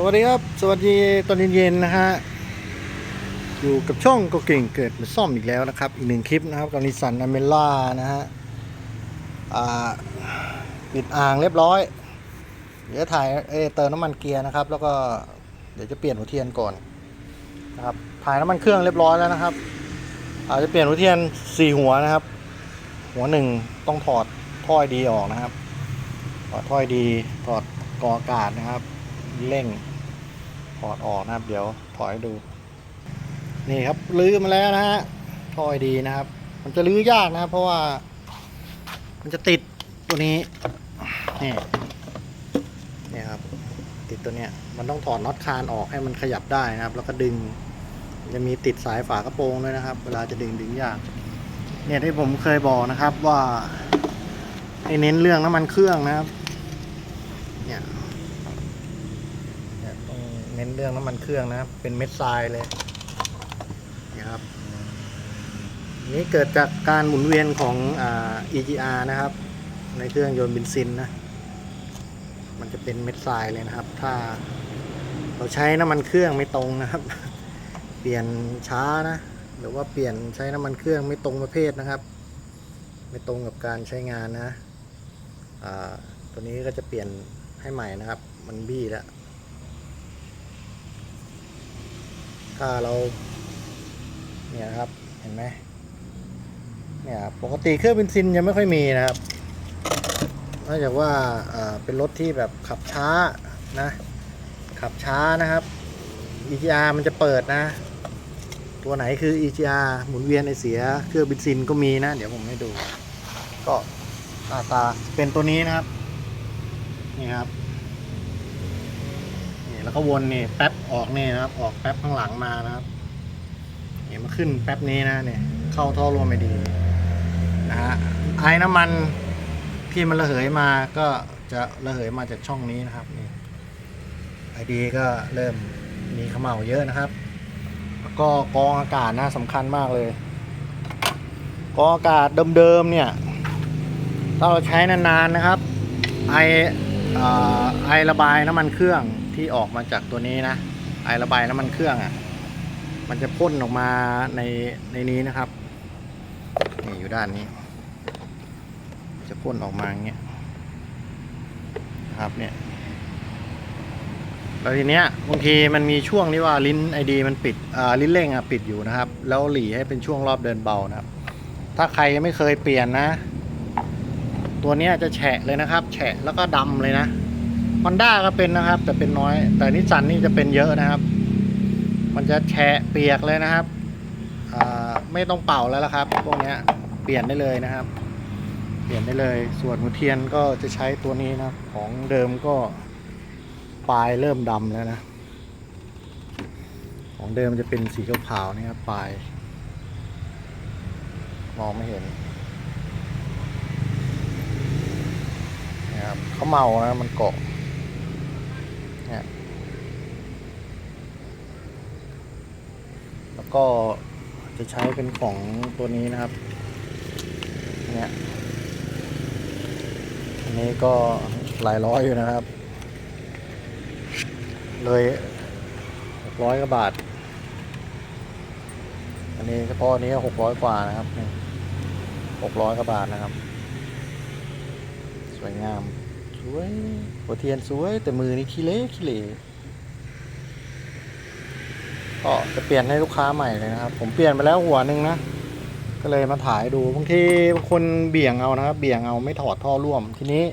สวัสดีครับ สวัสดีตอนเย็นๆนะฮะ อยู่กับช่องก็เก่งเกิดมาซ่อมอีกแล้วนะครับ อีกหนึ่งคลิปนะครับกับนิสันอเมล่านะฮะอ่าปิดอ่างเรียบร้อย เดี๋ยวถ่ายเอเติมน้ำมันเกียร์นะครับ แล้วก็เดี๋ยวจะเปลี่ยนหัวเทียนก่อนนะครับ ถ่ายน้ำมันเครื่องเรียบร้อยแล้วนะครับ อาจจะเปลี่ยนหัวเทียนสี่หัวนะครับ หัวหนึ่งต้องถอดถ้อยดีออกนะครับ ถอดถ้อยดี ถอดกออากาศนะครับ เร่ง ถอดออกนะครับ เดี๋ยวถอยดู นี่ครับลื้อมาแล้วนะฮะถอยดีนะครับ มันจะลื้อยากนะเพราะว่า มันจะติดตัวนี้นี่นี่ครับ ติดตัวเนี้ยมันต้องถอดน็อตคานออกให้มันขยับได้นะครับ แล้วก็ดึง จะมีติดสายฝากระโปรงด้วยนะครับ เวลาจะดึงดึงยาก เนี่ยที่ผมเคยบอกนะครับว่าให้เน้นเรื่องน้ำมันเครื่องนะครับ เนี่ยเนี่ยต้อง เน้นเรื่องน้ำมันเครื่องนะครับ เป็นเม็ดทรายเลยนี่ครับนี่เกิดจากการหมุนเวียนของอ EGR นะครับ ในเครื่องยนต์เบนซินนะมันจะเป็นเม็ดทรายเลยนะครับ ถ้าเราใช้น้ำมันเครื่องไม่ตรงนะครับ เปลี่ยนช้านะ หรือว่าเปลี่ยนใช้น้ำมันเครื่องไม่ตรงประเภทนะครับ ไม่ตรงกับการใช้งานนะอ่าตัวนี้ก็จะเปลี่ยนให้ใหม่นะครับ มันบี้แล้ว ถ้าเรา เนี่ยครับ เห็นไหมเนี่ยปกติเครื่องเบนซินยังไม่ค่อยมีนะครับนอกจากว่าเป็นรถที่แบบขับช้านะ ขับช้านะครับ EGR มันจะเปิดนะ ตัวไหนคือ EGR หมุนเวียนไอเสียเครื่องเบนซินก็มีนะ เดี๋ยวผมให้ดู ก็หน้าตาเป็นตัวนี้นะครับ นี่ครับ แล้วก็วนนี่แป๊บออกนี่นะครับ ออกแป๊บข้างหลังมานะครับเนี่มาขึ้นแป๊บนี้นะเนี่ย เข้าท่อรวมไม่ดีนะฮะไอ้น้ำมันที่มันระเหยมาก็จะระเหยมาจากช่องนี้นะครับนี่ไอดีก็เริ่มมีเขม่าเยอะนะครับ แล้วก็กองอากาศนะสำคัญมากเลยกองอากาศเดิมๆเนี่ยถ้าเราใช้นานๆนะครับ ไอไอระบายน้ำมันเครื่อง ที่ออกมาจากตัวนี้นะไอระบายน้ำมันเครื่องอะ่ะ มันจะพ่นออกมาในในนี้นะครับนี่อยู่ด้านนี้ จะพ่นออกมาอย่างเงี้ยนะครับเนี่ยแล้วทีเนี้ยบางทีมันมีช่วงที่ว่าลิ้นไอดีมันปิดอ่าลิ้นเร่งอะปิดอยู่นะครับ แล้วหลีให้เป็นช่วงรอบเดินเบานะครับ ถ้าใครยังไม่เคยเปลี่ยนนะ ตัวเนี้ยจะแฉะเลยนะครับ แฉะแล้วก็ดำเลยนะ ฮอนด้าก็เป็นนะครับ แต่เป็นน้อย แต่นิสสันนี่จะเป็นเยอะนะครับ มันจะแฉะเปียกเลยนะครับไม่ต้องเป่าแล้วละครับ พวกนี้เปลี่ยนได้เลยนะครับ เปลี่ยนได้เลย ส่วนหัวเทียนก็จะใช้ตัวนี้นะครับของเดิมก็ปลายเริ่มดำแล้วนะ ของเดิมจะเป็นสีขาวๆนี่ครับปลาย มองไม่เห็นนะครับเขาเมานะมันเกาะเนี่ยแล้ว ก็จะใช้เป็นของตัวนี้นะครับเนี่ยอันนี้ก็หลายร้อยอยู่นะครับ เลยหกร้อยกว่าบาท อันนี้เฉพาะอันนี้หกร้อยกว่านะครับหกร้อยกว่าบาทนะครับ สวยงาม สวยหัวเทียนสวยแต่มือนี่ขี้เละขี้เละ ก็จะเปลี่ยนให้ลูกค้าใหม่เลยนะครับ ผมเปลี่ยนไปแล้วหัวหนึ่งนะ ก็เลยมาถ่ายดูบางทีบางคนเบี่ยงเอานะครับ เบี่ยงเอาไม่ถอดท่อร่วม ทีนี้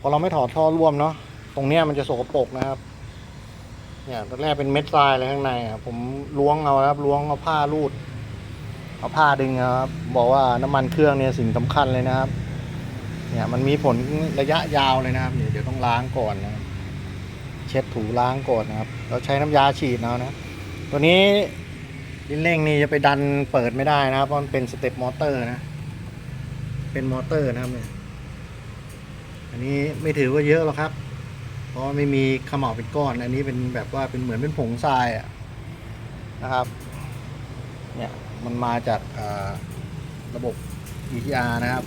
พอเราไม่ถอดท่อร่วมเนาะตรงเนี้ยมันจะสกปรกนะครับ เนี่ยตอนแรกเป็นเม็ดทรายเลยข้างในอะผมล้วงเอาครับล้วงเอาผ้ารูด เอาผ้าดึงครับ บอกว่าน้ำมันเครื่องเนี่ยสิ่งสำคัญเลยนะครับ เนี่ยมันมีผลระยะยาวเลยนะครับเดี๋ยวต้องล้างก่อนนะเช็ดถูล้างก่อนนะครับ เราใช้น้ำยาฉีดเอานะ ตัวนี้ลิ้นเร่งนี่จะไปดันเปิดไม่ได้นะครับเพราะมันเป็นสเต็ปมอเตอร์นะ เป็นมอเตอร์นะครับเนี่ยอันนี้ไม่ถือว่าเยอะหรอกครับ เพราะไม่มีขม่าเป็นก้อน อันนี้เป็นแบบว่าเป็นเหมือนเป็นผงทรายอะนะครับเนี่ยมันมาจากระบบ ETR นะครับ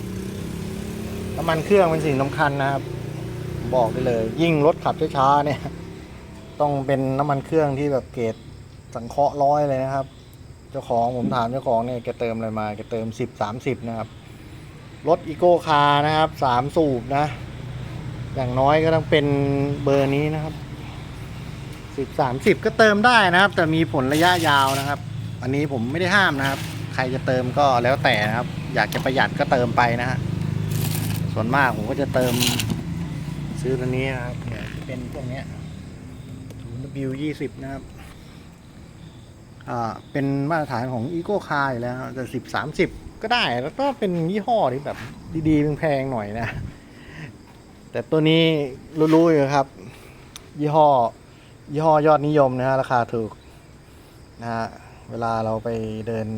น้ำมันเครื่องเป็นสิ่งสำคัญนะครับ บอกได้เลย ยิ่งรถขับช้าๆเนี่ย ต้องเป็นน้ำมันเครื่องที่แบบเกรด สังเคราะห์ร้อยเลยนะครับ เจ้าของผมถามเจ้าของเนี่ยแกเติมอะไรมาแกเติมสิบสามสิบนะครับรถอีโก้คาร์นะครับสามสูบนะ อย่างน้อยก็ต้องเป็นเบอร์นี้นะครับสิบสามสิบก็เติมได้นะครับ แต่มีผลระยะยาวนะครับ อันนี้ผมไม่ได้ห้ามนะครับ ใครจะเติมก็แล้วแต่นะครับ อยากจะประหยัดก็เติมไปนะฮะส่วนมากผมก็จะเติมซื้อตัวนี้นะครับเนี่ยเป็นพวกเนี้ย W ยี่สิบนะครับ เป็นมาตรฐานของ Eco Car อยู่แล้วนะแต่สิบสามสิบก็ได้แล้วก็เป็นยี่ห้อที่แบบดีๆแพงๆหน่อยนะ แต่ตัวนี้รู้ๆอยู่ครับ ยี่ห้อยี่ห้อยอดนิยมนะฮะราคาถูกนะฮะเวลาเราไปเดิน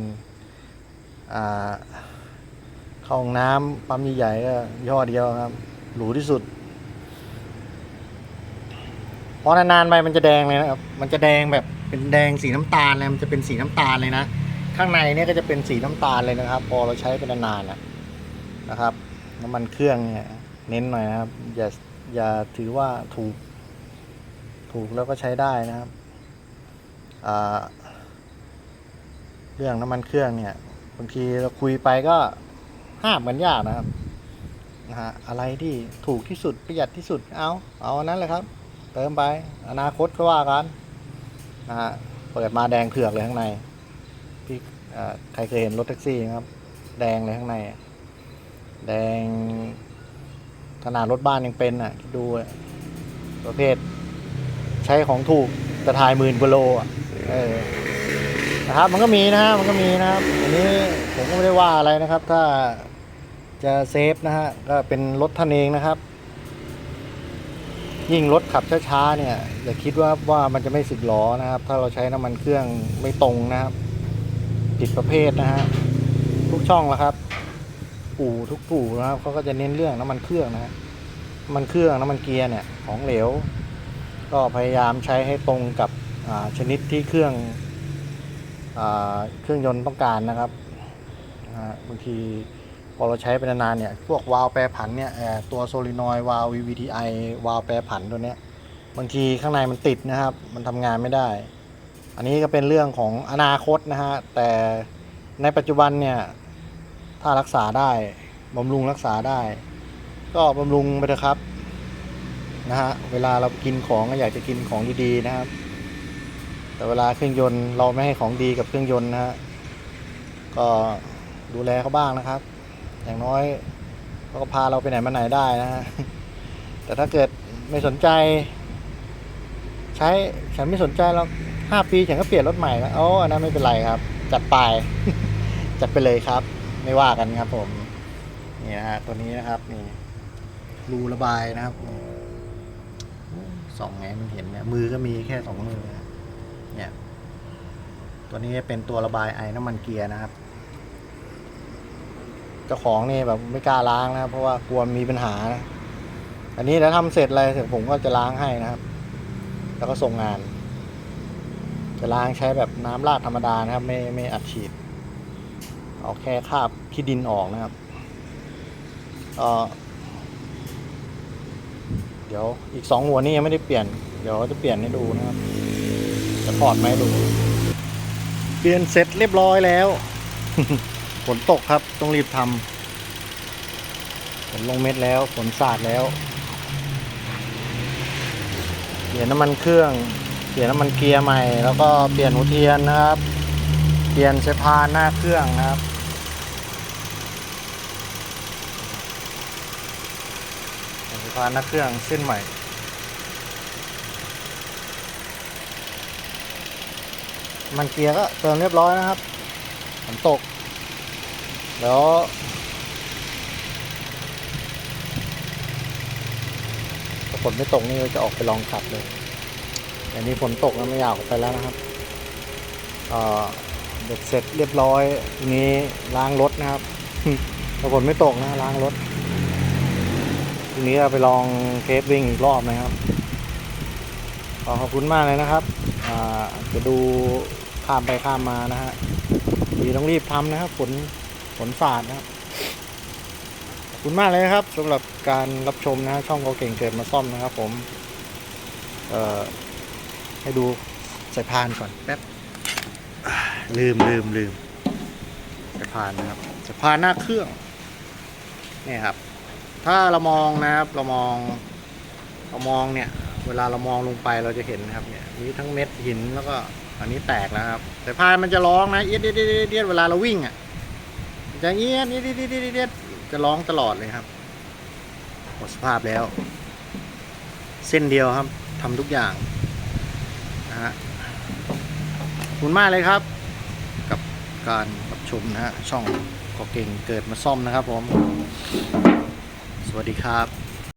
เข้าห้องน้ำปั๊มใหญ่ๆก็ยี่ห้อเดียวครับหรูที่สุด พอนานๆไปมันจะแดงเลยนะครับ มันจะแดงแบบเป็นแดงสีน้ำตาลเลยมันจะเป็นสีน้ำตาลเลยนะ ข้างในเนี่ยก็จะเป็นสีน้ำตาลเลยนะครับ พอเราใช้เป็นนานๆนะนะครับ น้ำมันเครื่องเนี่ยเน้นหน่อยนะครับ อย่าอย่าถือว่าถูก ถูกแล้วก็ใช้ได้นะครับเรื่องน้ำมันเครื่องเนี่ยบางทีเราคุยไปก็ห้ามกันยากนะครับนะฮะอะไรที่ถูกที่สุดประหยัดที่สุดเอาเอานั้นเลยครับ เติมไป อนาคตก็ว่ากันนะฮะเปิดมาแดงเผือกเลยข้างในพี่ใครเคยเห็นรถแท็กซี่ครับ แดงเลยข้างใน แดงขนาดรถบ้านยังเป็นอะดดูอะประเภท ใช้ของถูกแต่ถ่ายหมื่นกว่าโลอะเออนะครับมันก็มีนะฮะมันก็มีนะครับอันนี้ผมก็ไม่ได้ว่าอะไรนะครับ ถ้าจะเซฟนะฮะก็เป็นรถท่านเองนะครับ ยิ่งรถขับช้าๆเนี่ยอย่าคิดว่าว่ามันจะไม่สึกหรอนะครับ ถ้าเราใช้น้ำมันเครื่องไม่ตรงนะครับ ผิดประเภทนะฮะทุกช่องและครับ อู่ทุกอู่นะครับเขาก็จะเน้นเรื่องน้ำมันเครื่องนะฮะน้ำมันเครื่องน้ำมันเกียร์เนี่ยของเหลว ก็พยายามใช้ให้ตรงกับชนิดที่เครื่องอเครื่องยนต์ต้องการนะครับบางที พอเราใช้ไปนานๆเนี่ยพวกวาล์วแปรผันเนี่ยตัวโซลินอยวาล์ว VVTi วาล์วแปรผันตัวเนี้ยบางทีข้างในมันติดนะครับ มันทำงานไม่ได้ อันนี้ก็เป็นเรื่องของอนาคตนะฮะแต่ในปัจจุบันเนี่ยถ้ารักษาได้บำรุงรักษาได้ ก็บำรุงไปเถอะครับนะฮะเวลาเรากินของก็อยากจะกินของดีๆนะครับ แต่เวลาเครื่องยนต์เราไม่ให้ของดีกับเครื่องยนต์นะฮะก็ดูแลเขาบ้างนะครับ อย่างน้อยเขาก็พาเราไปไหนมาไหนได้นะฮะแต่ถ้าเกิดไม่สนใจ ใช้ฉันไม่สนใจหรอกห้าปีฉันก็เปลี่ยนรถใหม่แล้วโอ้อันนั้นไม่เป็นไรครับ จัดไป จัดไปเลยครับ ไม่ว่ากันครับ ผมนี่นะฮะตัวนี้นะครับนี่รูระบายนะครับสองไงมันเห็นเนี่ยมือก็มีแค่สองมือเนี่ย ตัวนี้เป็นตัวระบายไอ้น้ำมันเกียร์นะครับ เจ้าของนี่แบบไม่กล้าล้างนะครับเพราะว่ากลัวมีปัญหานะอันนี้แล้วทำเสร็จอะไรเสร็จผมก็จะล้างให้นะครับ แล้วก็ส่งงาน จะล้างใช้แบบน้ำราดธรรมดานะครับ ไม่ไม่อัดฉีดเอาแค่คาบขี้ดินออกนะครับก็เดี๋ยวอีกสองหัวนี่ยังไม่ได้เปลี่ยน เดี๋ยวจะเปลี่ยนให้ดูนะครับ จะถอดไหมดู เปลี่ยนเสร็จเรียบร้อยแล้ว ฝนตกครับ ต้องรีบทำฝนลงเม็ดแล้วฝนสาดแล้ว เปลี่ยนน้ำมันเครื่อง เปลี่ยนน้ำมันเกียร์ใหม่ แล้วก็เปลี่ยนหัวเทียนนะครับ เปลี่ยนสายพานหน้าเครื่องนะครับสายพานหน้าเครื่องเส้นใหม่มันเกียร์ก็เติมเรียบร้อยนะครับฝนตก แล้วถ้าฝนไม่ตกนี่เราจะออกไปลองขับเลยแต่นี้ฝนตกแล้วไม่อยากออกไปแล้วนะครับเอ่อเบ็ดเสร็จเรียบร้อยทีนี้ล้างรถนะครับถ้าฝนไม่ตกนะล้างรถทีนี้เราไปลองเทสวิ่งอีกรอบนะครับขอขอบคุณมากเลยนะครับจะดูข้ามไปข้ามมานะฮะดีต้องรีบทำนะครับฝน ฝนสาดนะครับขอบคุณมากเลยนะครับสำหรับการรับชมนะ ช่องเขาเก่งเกิดมาซ่อมนะครับ ผม เอ่อ ให้ดูสายพานก่อนแป๊บลืมลืมลืมสายพานนะครับสายพานหน้าเครื่องนี่ครับ ถ้าเรามองนะครับเรามองเรามองเนี่ย เวลาเรามองลงไปเราจะเห็นนะครับเนี่ยมีทั้งเม็ดหินแล้วก็อันนี้แตกแล้วครับสายพานมันจะร้องนะเอียดเอียดเอียดเอียดเอียดเวลาเราวิ่งอะ จะเอียดเอียดเอียดเอียดเอียดจะร้องตลอดเลยครับ หมดสภาพแล้ว เส้นเดียวครับทำทุกอย่างนะฮะคุณมากเลยครับ กับการรับชมนะฮะช่องก็เก่งเกิดมาซ่อมนะครับผม สวัสดีครับ